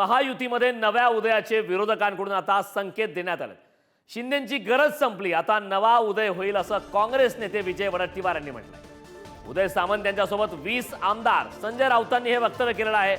महायुतीमध्ये नव्या उदयाचे विरोधकांकडून आता संकेत देण्यात आले शिंदेची गरज संपली आता नवा उदय होईल असं काँग्रेस नेते विजय वडट्टीवार यांनी म्हटलं. उदय सामंत यांच्यासोबत वीस आमदार संजय राऊतांनी हे वक्तव्य केलेलं आहे.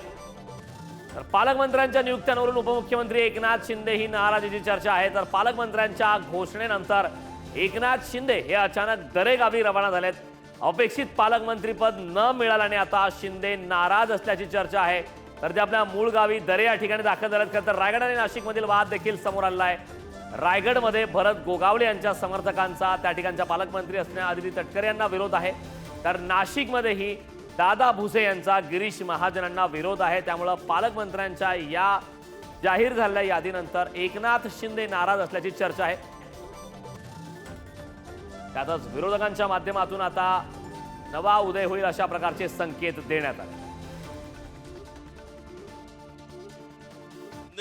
तर पालकमंत्र्यांच्या नियुक्त्यांवरून उपमुख्यमंत्री एकनाथ शिंदे ही नाराजीची चर्चा आहे. तर पालकमंत्र्यांच्या घोषणेनंतर एकनाथ शिंदे हे अचानक दरेगावी रवाना झालेत. अपेक्षित पालकमंत्रीपद न मिळाल्याने आता शिंदे नाराज असल्याची चर्चा आहे. तर ते आपल्या मूळ गावी दरे या ठिकाणी दाखल झाल्यात. खरं तर रायगड आणि नाशिकमधील वाद देखील समोर आलेला आहे रायगडमध्ये भरत गोगावले यांच्या समर्थकांचा त्या ठिकाणच्या पालकमंत्री असणाऱ्या आदिती तटकरे यांना विरोध आहे. तर नाशिकमध्येही दादा भुसे यांचा गिरीश महाजनांना विरोध आहे. त्यामुळं पालकमंत्र्यांच्या या जाहीर झालेल्या यादीनंतर एकनाथ शिंदे नाराज असल्याची चर्चा आहे. त्यातच विरोधकांच्या माध्यमातून आता नवा उदय होईल अशा प्रकारचे संकेत देण्यात आले.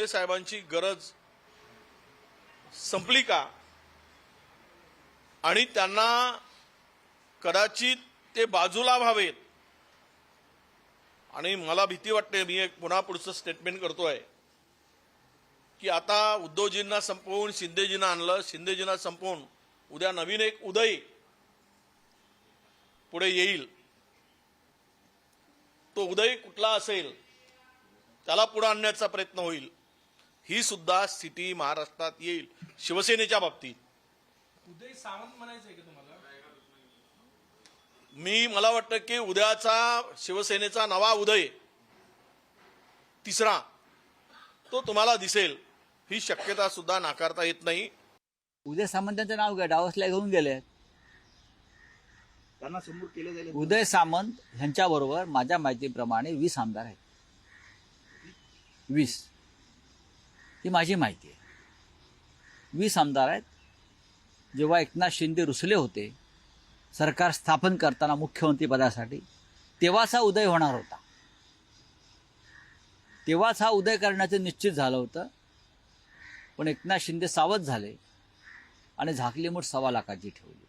शिंदे साहेबांची गरज संपली का? आणि त्यांना कदाचित ते बाजूला व्हावेत. आणि मला भीती वाटते मी एक पुन्हा पुढचं स्टेटमेंट करतोय की आता उद्धवजींना संपवून शिंदेजींना आणलं शिंदेजींना संपवून उद्या नवीन एक उदय पुढे येईल. तो उदय कुठला असेल त्याला पुढे आणण्याचा प्रयत्न होईल. ही सुद्धा स्थिती महाराष्ट्रात येईल शिवसेनेच्या बाबतीत. उदय सावंत म्हणायचंय का तुम्हाला? मी मला वाटतं की उद्याचा शिवसेनेचा नवा उदय तिसरा तो तुम्हाला दिसेल. ही शक्यता सुद्धा नाकारता येत नाही. उदय सामंतांचं नाव घ्या डावसला घेऊन गेले. त्यांना समोर केले जाईल उदय सामंत ह्यांच्याबरोबर माझ्या माहितीप्रमाणे वीस आमदार आहेत. वीस. ही माझी माहिती आहे. वीस आमदार आहेत. जेव्हा एकनाथ शिंदे रुसले होते सरकार स्थापन करताना मुख्यमंत्री पदासाठी तेव्हाच हा उदय होणार होता. तेव्हाच हा उदय करण्याचं निश्चित झालं होतं. पण एकनाथ शिंदे सावध झाले आणि झाकली मूठ सव्वा लाखाची ठेवली.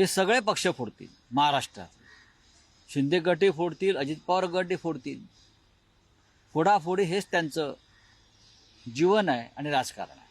हे सगळे पक्ष फोडतील महाराष्ट्रात शिंदे गटही फोडतील अजित पवार गटही फोडतील. फोडाफोडी हेच त्यांचं जीवन आहे आणि राजकारण आहे.